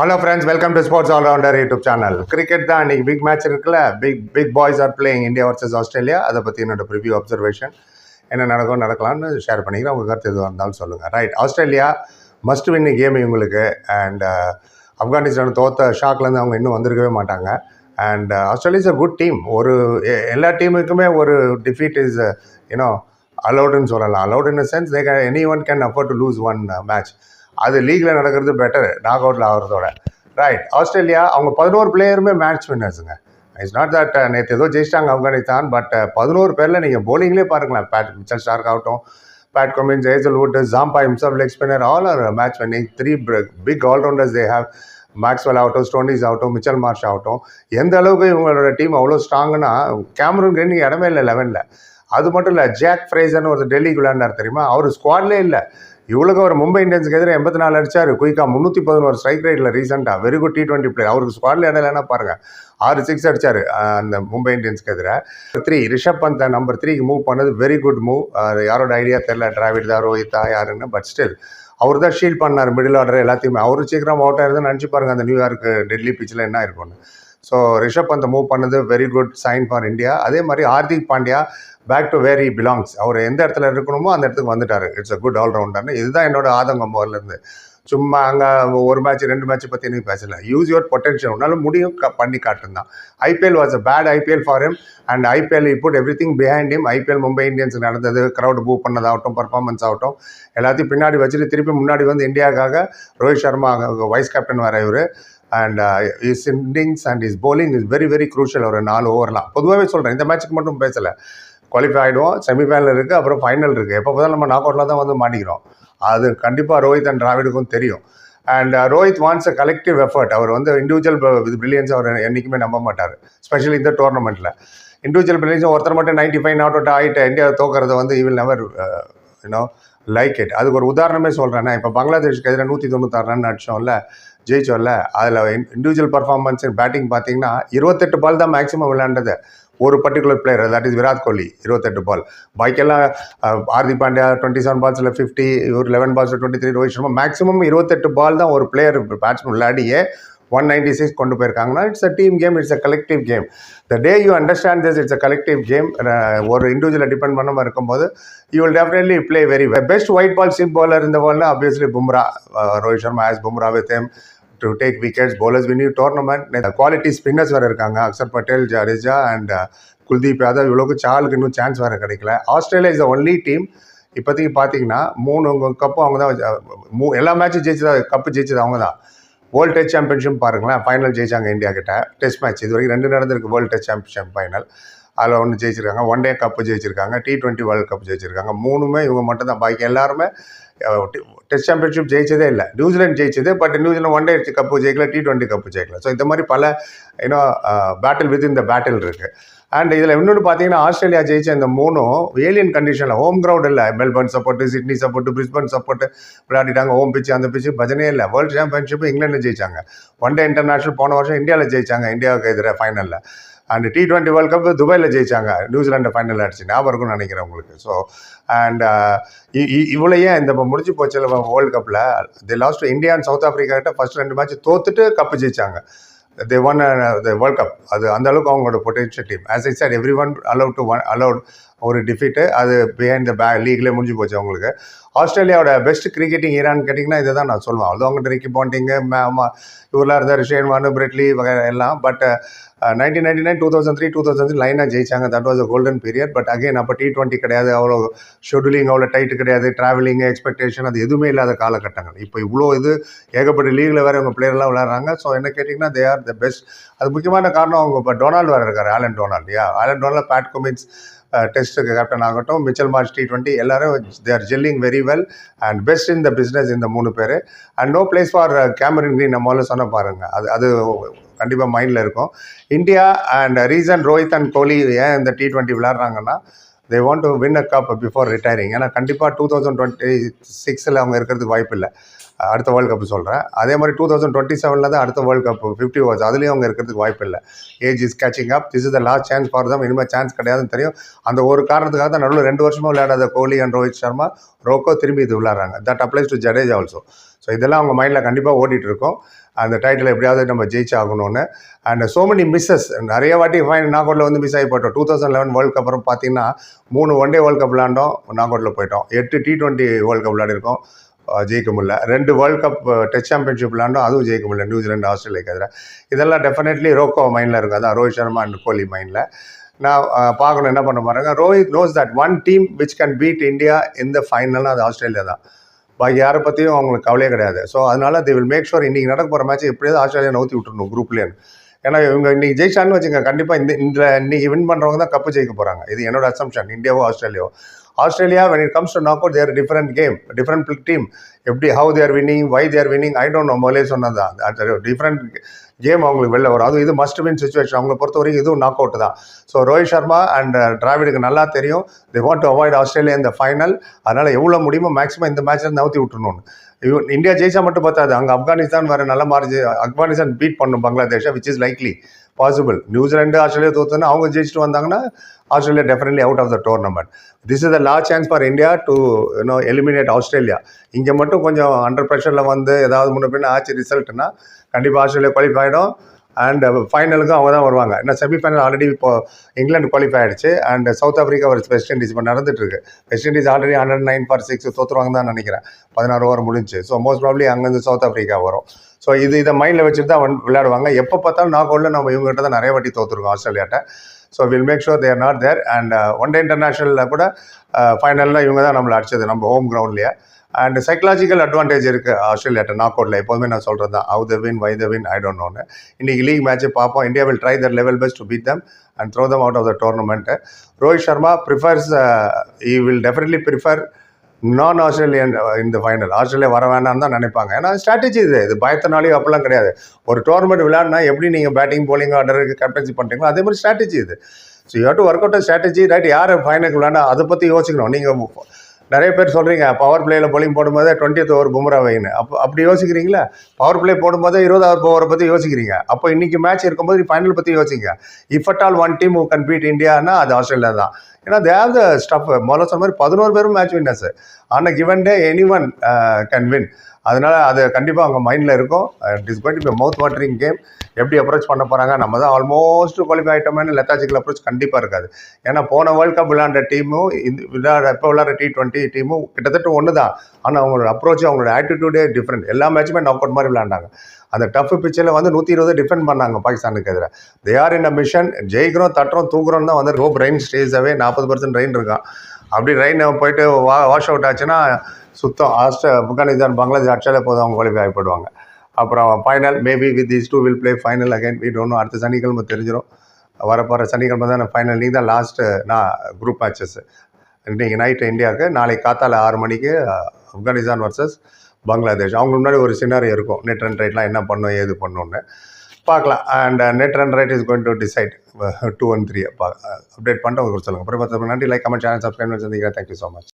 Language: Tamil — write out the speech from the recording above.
Hello friends welcome to sports allrounder YouTube channel cricket தான் இன்றைக்கி பிக் மேட்ச் இருக்குல்ல? Big big boys are playing India versus Australia அதை பற்றி என்னோட ப்ரிவியூ அப்சர்வேஷன் என்ன நடக்கும் நடக்கலாம்னு ஷேர் பண்ணிக்கிறேன். உங்கள் கருத்து எதுவாக இருந்தாலும் சொல்லுங்கள் right Australia must win game இவங்களுக்கு. அண்ட் ஆப்கானிஸ்தான் uh, தோத்த ஷாக்லேருந்து அவங்க இன்னும் வந்திருக்கவே மாட்டாங்க. And Australia is a good team ஒரு எ- எல்லா டீமுக்குமே ஒரு டிஃபீட் இஸ் யூனோ அலௌடுன்னு சொல்லலாம். Allowed in a sense they any one can afford to lose one match அது லீக்ல நடக்கிறது பெட்டர் நாக் அவுட்ல ஆகிறதோட. ரைட் ஆஸ்திரேலியா அவங்க பதினோரு பிளேயருமே மேட்ச் வின்னர்ஸுங்க இட்ஸ் நாட் தட் நேற்று ஏதோ ஜெயிச்சிட்டாங்க ஆப்கானிஸ்தான் பட் uh, பதினோரு பேரில் நீங்கள் போலிங்லேயே பாருங்களேன். பேட் மிச்சல் ஸ்டார்க் ஆகட்டும் Pat Cummins Hazlewood Zampa இம்சப் leg spinner all are match winning three big allrounders they have Maxwell ஆகட்டும் ஸ்டோனிஸ் ஆகட்டும் மிச்சல் மார்ஷ் ஆகட்டும். எந்த அளவுக்கு இவங்களோட டீம் அவ்வளோ ஸ்ட்ராங்குன்னா கேமரூன் கிரீனுக்கு இடமே இல்லை லெவனில் அது மட்டும் இல்லை ஜாக் ஃப்ரேசர்னு ஒரு டெல்லிக்கு விளையாண்டார் தெரியுமா? அவர் ஸ்குவாட்லேயே இல்லை. இவ்வளோக்கு அவர் மும்பை இந்தியன்ஸுக்கு எதிராக எண்பத்தி நாலு அடிச்சார். குயிக்காக முந்நூற்றி பதினோரு ஸ்ட்ரைக் ரேட்டில் ரீசெண்டாக very good T twenty player அவருக்கு ஸ்குவாட்ல இடையிலனா பாருங்கள் பாருங்க ஆறு சிக்ஸ் அடிச்சார் அந்த மும்பை இந்தியன்ஸ்க்கு எதிராக த்ரீ ரிஷப் பந்த் நம்பர் த்ரீக்கு மூவ் பண்ணது வெரி குட் மூவ் யாரோட ஐடியா தெரில டிராவிட் தான் ரோஹித்தா யாருன்னு பட் ஸ்டில் அவர் தான் ஷீல் பண்ணார் மிடில் ஆர்டர் எல்லாத்தையுமே. அவரு சீக்கிரம் அவுட் ஆயிருந்தா நினச்சி பாருங்க அந்த நியூயார்க்கு டெல்லி பிச்சில் என்ன இருக்கும்னு ஸோ ரிஷப் பந்த் மூவ் பண்ணது very good sign for India அதே மாதிரி Hardik Pandya back to where belongs அவர் எந்த இடத்துல இருக்கணுமோ அந்த இடத்துக்கு வந்துட்டார். இட்ஸ் அ குட் ஆல்ரவுண்டர்னு இதுதான் என்னோட ஆதங்கம் முதல்லேருந்து சும்மா அங்கே ஒரு மேட்ச் ரெண்டு மேட்ச் பற்றி நீ பேசல. யூஸ் யுவர் பொட்டன்ஷியல் உன்னால முடியும் க- பண்ணி காட்டுந்தான் IPL was a bad IPL for him and IPL put everything behind him IPL Mumbai Indians நடந்தது க்ரௌட் மூவ் பண்ணதாகட்டும் பர்ஃபார்மன்ஸ் ஆகட்டும். எல்லாத்தையும் பின்னாடி வச்சுட்டு திருப்பி முன்னாடி வந்து இந்தியாவுக்காக ரோஹித் சர்மா வைஸ் கேப்டன் வர இவர். And his innings and his bowling is very very crucial ஒரு நாலு ஓவர்லாம் பொதுவாகவே சொல்கிறேன் இந்த மேட்ச்சுக்கு மட்டும் பேசலை. குவாலிஃபை ஆகிடுவோம் செமிஃபைனல் இருக்குது அப்புறம் ஃபைனல் இருக்குது எப்போ பார்த்தாலும் நம்ம நாக் அவுட்டில் தான் வந்து மாட்டிக்கிறோம். அது கண்டிப்பாக ரோஹித் அண்ட் டிராவிடுக்கும் தெரியும். And uh, Rohit wants a collective effort அவர் வந்து இண்டிவிஜுவல் இது பிரில்லியன்ஸ் அவர் என்றைக்குமே நம்ப மாட்டார். ஸ்பெஷலி இந்த டோர்னமெண்ட்டில் இண்டிவிஜுவல் பிரில்லியன்ஸ் ஒருத்தர் மட்டும் நைன்ட்டி ஃபைவ் நாட் அவுட் ஆகிட்டு இந்தியா தோக்கிறத வந்து will never you know like it அதுக்கு ஒரு உதாரணமே சொல்கிறேன்னா இப்போ பங்களாதேஷ்க்கு எதிராக நூற்றி தொண்ணூத்தாறு ரன் அடிச்சோம்ல ஜெயிச்சோம்ல அதில் இண்டிவிஜுவல் பர்ஃபார்மன்ஸ் பேட்டிங் பார்த்தீங்கன்னா இருபத்தெட்டு பால் தான் மேக்ஸிமம் விளையாண்டது. ஒரு particular player that is Virat Kohli இருபத்தெட்டு பால் பாக்கெல்லாம் ஹார்திக் பாண்டியா டுவெண்ட்டி செவன் பால்ஸில் ஃபிஃப்டி ஒரு eleven பால்ஸில் twenty three Rohit Sharma maximum இருபத்தெட்டு பால் தான் ஒரு பிளேயர் பேட்ஸ்மேன் விளையாடியே ஒன் நைன்டி சிக்ஸ் கொண்டு போயிருக்காங்கன்னா it's a team game it's a collective game the day you understand this it's a collective game ஒரு இண்டிவிஜுவலை டிபெண்ட் பண்ணாமல் இருக்கும்போது you will definitely play very best white ball sim பாலர் இந்த பால்னா obviously Bumrah Rohit Sharma as Bumrah with him to take wickets bowlers win you tournament quality spinners வேறு இருக்காங்க. அக்ஷர் பட்டேல் ஜடேஜா அண்ட் குல்தீப் யாதவ் இவ்வளோக்கு சாலுக்கு இன்னும் சான்ஸ் வேறு கிடைக்கல. Australia is the only team இப்போதைக்கு பார்த்தீங்கன்னா மூணு கப்பும் அவங்க தான் மூ எல்லா மேட்சும் ஜெயிச்சது கப்பு ஜெயிச்சது அவங்க தான் வேர்ல்டு டெஸ்ட் சாம்பியன்ஷிப் பாருங்களேன் ஃபைனல் ஜெயிச்சாங்க இந்தியா கிட்ட. டெஸ்ட் மேட்ச் இது வரைக்கும் ரெண்டு நடந்திருக்கு வேர்ல்டு டெஸ்ட் சாம்பியன்ஷிப் ஃபைனல் அதில் ஒன்று ஜெயிச்சிருக்காங்க ஒன் டே கப்பு ஜெயிச்சிருக்காங்க டி டுவெண்ட்டி வேர்ல்டு கப் ஜெயிச்சிருக்காங்க. மூணுமே இவங்க மட்டும் தான் பாக்கி எல்லாருமே டெஸ்ட் சாம்பியன்ஷிப் ஜெயிச்சதே இல்லை. நியூசிலாந்து ஜெயிச்சது but New Zealand one day cup ஜெயிக்கல T twenty cup ஜெயிக்கல. ஸோ இந்த மாதிரி பல யூனோ பேட்டில் வித் இந்த பேட்டில் இருக்குது அண்ட் இதில் இன்னொன்று பார்த்தீங்கன்னா ஆஸ்திரேலியா ஜெயிச்ச இந்த மூணும் ஏலியன் கண்டிஷனில் ஹோம் கிரவுண்ட் இல்லை. Melbourne support Sydney support Brisbane support விளையாடிட்டாங்க home pitch அந்த பிச்சு பஜனே இல்லை. வேர்ல்டு சாம்பியன்ஷிப் இங்கிலாண்டில் ஜெயிச்சாங்க. ஒன் டே இன்டர்நேஷனல் போன வருஷம் இந்தியாவில் ஜெயிச்சாங்க இந்தியாவுக்கு எதிராக ஃபைனலில் and T twenty world cup துபாயில் ஜெயிச்சாங்க நியூசிலாண்டு ஃபைனல் ஆச்சு ஞாபகம் இருக்கும்னு நினைக்கிறேன் உங்களுக்கு. ஸோ அண்ட் இவ்வளோ ஏன் இந்த இப்போ முடிஞ்சு போச்சு வேர்ல்டு கப்பில் the last India and South Africa கிட்ட ஃபர்ஸ்ட் ரெண்டு மேட்ச் தோத்துட்டு கப்பு ஜெயிச்சாங்க. They won the world cup அது அந்த அளவுக்கு அவங்களோட potential team as I saw everyone allowed to one allowed ஒரு டிஃபிட்டு அது பிஹைண்ட் த பே லீக்லேயே முடிஞ்சு போச்சு அவங்களுக்கு. ஆஸ்திரேலியாவோட பெஸ்ட் கிரிக்கெட்டிங் ஈரான்னு கேட்டிங்கன்னா இதை தான் நான் சொல்லுவேன் அது அவங்க ரிக்கி பாண்டிங்கு இவரெலாம் இருந்தார் ரிஷேன் வானு பிரெட்லி வகை எல்லாம். But nineteen ninety nine two thousand three two thousand லைனாக ஜெயிச்சாங்க. That was a golden period but again அப்போ டி டுவெண்ட்டி கிடையாது. அவ்வளோ ஷெடியூலிங் அவ்வளோ டைட்டு கிடையாது. ட்ராவலிங் எக்ஸ்பெக்டேஷன் அது எதுவுமே இல்லாத காலகட்டங்கள். இப்போ இவ்வளோ இது ஏகப்பட்ட லீகில் வேறு அவங்க பிளேயர்லாம் விளையாடுறாங்க. ஸோ என்ன கேட்டிங்கன்னா தே ஆர் த பெஸ்ட் அது முக்கியமான காரணம் அவங்க இப்போ டொனால்டு வேறு இருக்கார் Allan Donald yeah Allan Donald Pat Cummins Uh, டெஸ்ட்டுக்கு கேப்டன் ஆகட்டும். மிச்சல் மார்ச் டி டுவெண்ட்டி எல்லாரும் they are gelling very well and best in the business இந்த மூணு பேர். And no place for Cameron Green நம்ம முதல்ல சொன்ன பாருங்கள் அது அது கண்டிப்பாக மைண்டில் இருக்கும். India and reason Rohit and Kohli ஏன் இந்த T twenty விளாட்றாங்கன்னா they want to win a cup before retiring ஏன்னா கண்டிப்பாக டூ தௌசண்ட் டுவெண்ட்டி சிக்ஸில் அவங்க இருக்கிறதுக்கு வாய்ப்பு இல்லை. அடுத்த வேர்ல்டு கப் சொல்கிறேன் அதே மாதிரி டூ தௌசண்ட் டுவெண்ட்டி செவனில் தான் அடுத்த வேர்ல்டு கப் ஃபிஃப்டி ஓவர்ஸ் அதுலேயும் அவங்க இருக்கிறதுக்கு வாய்ப்பு இல்லை. Age is catching up this is the last chance for them இனிமேல் சான்ஸ் கிடையாதுன்னு தெரியும். அந்த ஒரு காரணத்துக்காக தான் நடுவில் ரெண்டு வருஷமாக விளையாடாத கோலி அண்ட் ரோஹித் சர்மா ரோக்கோ திரும்பி இது விளையாடுறாங்க that applies to Jadeja also so இதெல்லாம் அவங்க மைண்டில் கண்டிப்பாக ஓடிட்டு இருக்கும். அந்த டைட்டில் எப்படியாவது நம்ம ஜெயிச்சாகணும்னு அண்ட் சோ மெனி மிஸ்ஸஸ் நிறைய வாட்டி ஃபைன் நாகோட்டில் வந்து மிஸ் ஆகி two thousand eleven world cup அப்புறம் பார்த்தீங்கன்னா மூணு ஒன் டே வேர்ல்ட் கப் விளாண்டோம் நாகோட்டில் போயிட்டோம். எட்டு டி டுவெண்ட்டி வேர்ல்ட் கப் விளையாடிருக்கோம். ஜெயிக்க முடியல. ரெண்டு வேர்ல்ட் கப் டெஸ்ட் சாம்பியன்ஷிப் விளாண்டோம் அதுவும் ஜெயிக்க முடியல. நியூசிலாண்டு ஆஸ்திரேலியாக்கு எதிராக இதெல்லாம் டெஃபினெட்லி ரோக்கோ மைண்டில் இருக்கும். அதான் ரோஹித் சர்மா அண்ட் கோலி மைண்டில் நான் பார்க்கணும். என்ன பண்ண பாருங்க Rohit knows that one team which can beat India இந்த ஃபைனல்னா அது ஆஸ்திரேலியா தான். பாக்கி யாரை பற்றியும் அவங்களுக்கு கவலையே கிடையாது. ஸோ அதனால தே வில் மேக் ஷூர் இன்றைக்கி நடக்க போகிற மேட்ச் எப்படியாவது ஆஸ்திரேலியா நவுத்தி விட்டுருணும் குரூப்லேன்னு ஏன்னா இவங்க இன்றைக்கி ஜெயிச்சான்னு வச்சுங்க கண்டிப்பாக இந்த இந்த வின் பண்ணுறவங்க தான் கப்பு ஜெயிக்க போகிறாங்க இது என்னோட அசம்ஷன் இந்தியாவோ ஆஸ்திரேலியாவோ Australia when it comes to knock out they're different game different team எப்படி how they're winning why they're winning I don't know முதலே சொன்னது? தான் டிஃப்ரெண்ட் கேம் அவங்களுக்கு வெளில வரும். அதுவும் இது மஸ்ட் வின் சுச்சுவேஷன் அவங்களை பொறுத்த வரைக்கும் இதுவும் நாக் அவுட் தான். ஸோ ரோஹித் சர்மா அண்ட் டிராவிடுக்கு uh, நல்லா தெரியும். They want to avoid Australia இந்த ஃபைனல் அதனால் எவ்வளோ முடியுமோ மேக்ஸிமம் இந்த மேட்ச்சில் நவுத்தி விட்டுருணும்னு இவ- இந்தியா ஜெயிச்சா மட்டும் பார்த்தாது. அங்கே ஆப்கானிஸ்தான் வேறு நல்ல மார்ஜி ஆப்கானிஸ்தான் பீட் பண்ணும் பங்களாதேஷை which is likely possible New Zealand Australia தோத்துனா அவங்க ஜெயிச்சுட்டு வந்தாங்கன்னா Australia definitely out of the tournament this is the law chance for India to you know eliminate Australia. இங்கே மட்டும் கொஞ்சம் அண்டர் ப்ரெஷரில் வந்து ஏதாவது முன்ன பின்ன ஆச்சு ரிசல்ட்னா கண்டிப்பாக ஆஸ்திரேலியா குவாலிஃபை ஆகிடும் அண்ட் ஃபைனலுக்கும் uh, அவங்க தான் வருவாங்க. ஏன்னா செமிஃபைனல் ஆல்ரெடி இப்போ இங்கிலாந்து குவாலிஃபை ஆகிடுச்சு அண்ட் சவுத் ஆஃப்ரிக்கா ஒரு வெஸ்ட் இண்டீஸ் இப்போ நடந்துட்டுருக்கு. West Indies already hundred nine for six தோற்றுருவாங்க தான் நினைக்கிறேன். பதினாறு ஓவர் முடிஞ்சு. ஸோ மோஸ்ட் ப்ராப்ளி அங்கேருந்து சவுத் ஆஃப்ரிக்கா வரும். ஸோ இது இதை மைண்டில் வச்சுட்டு தான் விளையாடுவாங்க. எப்போ பார்த்தாலும் நான் அவுட்டில் நம்ம இவங்ககிட்ட தான் நிறைய வாட்டி தோற்றுருக்கோம் ஆஸ்திரேலியாட்ட. So will make sure there not there and one day இன்டர்நேஷனலில் கூட uh, ஃபைனலில் இவங்க தான் நம்மளை அடிச்சது நம்ம ஹோம் கிரவுண்ட்லேயே அண்ட் சைக்கலாஜிக்கல் அட்வான்டேஜ் இருக்குது ஆஸ்திரேலியாட்ட நாக் அவுட்டில் எப்போதுமே நான் சொல்கிறது தான். How the win why the win I don't நோன்னு இன்னைக்கு லீக் மேட்ச் பார்ப்போம். India will try their level best to beat them and throw them out of the tournament Rohit Sharma prefers he will definitely prefer non Australian இந்த ஃபைனல் ஆஸ்திரேலியா வர வேண்டாம்னு தான் நினைப்பாங்க. ஏன்னா ஸ்ட்ராட்டஜி இது. இது பயத்தினாலேயும் அப்படிலாம் கிடையாது. ஒரு டோர்னமெண்ட் விளையாடினா எப்படி நீங்கள் பேட்டிங் போலிங் ஆர்டருக்கு கேப்டன்சி பண்ணுறீங்களோ அதே மாதிரி ஸ்ட்ராட்டஜி இது. So you to work out strategy right யார் ஃபைனலுக்கு விளையாண்டா அதை பற்றி யோசிக்கணும். நீங்கள் நிறைய பேர் சொல்கிறீங்க பவர் பிளேயில் போலிங் போடும்போது டுவெண்ட்டி ஓவர் பும்ரா வைன்னு. அப்போ அப்படி யோசிக்கிறீங்களா? பவர் பிளே போடும்போது இருபதாவது ஓவரை பற்றி யோசிக்கிறீங்க. அப்போ இன்றைக்கி மேட்ச் இருக்கும்போது ஃபைனல் பற்றி யோசிங்க. If at all one team can beat Indiana அது ஆஸ்திரேலியா தான். ஏன்னா தே ஹேவ் த ஸ்டஃப் முதல்ல சொன்ன மாதிரி பதினோரு பேரும் மேட்ச் வின்னர்ஸ் ஆனால் given day any one can win அதனால் அது கண்டிப்பாக அவங்க மைண்டில் இருக்கும். It is going to mouth watering game எப்படி அப்ரோச் பண்ண போகிறாங்க நம்ம தான் ஆல்மோஸ்ட் குவாலிஃபை ஆகிட்டோமே லெத்தாஜிக்கல் அப்ரோச் கண்டிப்பாக இருக்காது. ஏன்னா போன வேர்ல்ட் கப் விளையாண்ட டீமும் இந்த விளையாட இப்போ விளையாடுற டி டுவெண்ட்டி டீமும் கிட்டத்தட்ட ஒன்று தான் ஆனால் அவங்களோட அப்ரோச் அவங்களோட ஆட்டிடியூடே டிஃப்ரெண்ட் எல்லா மேட்சுமே நாக் அவுட் மாதிரி விளையாண்டாங்க. அந்த டஃப் பிச்சில் வந்து நூற்றி இருபது டிஃபெண்ட் பண்ணாங்க பாகிஸ்தானுக்கு எதிராக they are in a mission ஜெயிக்கிறோம் தட்டுறோம் தூக்குறோம் தான் வந்து ரோப் ரெயின் ஸ்டேஜாகவே நாற்பது பர்சன்ட் ரெயின் இருக்கான். அப்படி ரெயின் போயிட்டு வா வாஷ் அவுட் ஆச்சுன்னா சுத்தம் ஆஸ்ட்ரே ஆப்கானிஸ்தான் பங்களாதேஷ் அடிச்சாலே போதும் அவங்க குவாலிஃபை ஆகிப்படுவாங்க. அப்புறம் final maybe with these two will play final again வீட் ஒன்றும் அடுத்த சனிக்கிழமை தெரிஞ்சிடும் வரப்போகிற சனிக்கிழமை தான் ஃபைனல் நீங்கள் தான் லாஸ்ட்டு நான் குரூப் மேட்சஸ் இன்றைக்கி நைட்டு இந்தியாவுக்கு நாளைக்கு காத்தால ஆறு மணிக்கு ஆப்கானிஸ்தான் வர்சஸ் பங்களாதேஷ். அவங்க முன்னாடி ஒரு சினாரி இருக்கும். நெட் ரன் ரைட்லாம் என்ன பண்ணும் ஏது பண்ணுன்னு பார்க்கலாம். And net and right is going to decide two one three update பண்ணிட்டு உங்களுக்கு சொல்லுங்கள் அப்புறம் நன்றி. லைக் கமெண்ட் சேனல் சப்ஸ்கிரைப் சந்திக்கிறேன் தேங்க்யூ ஸோ மச்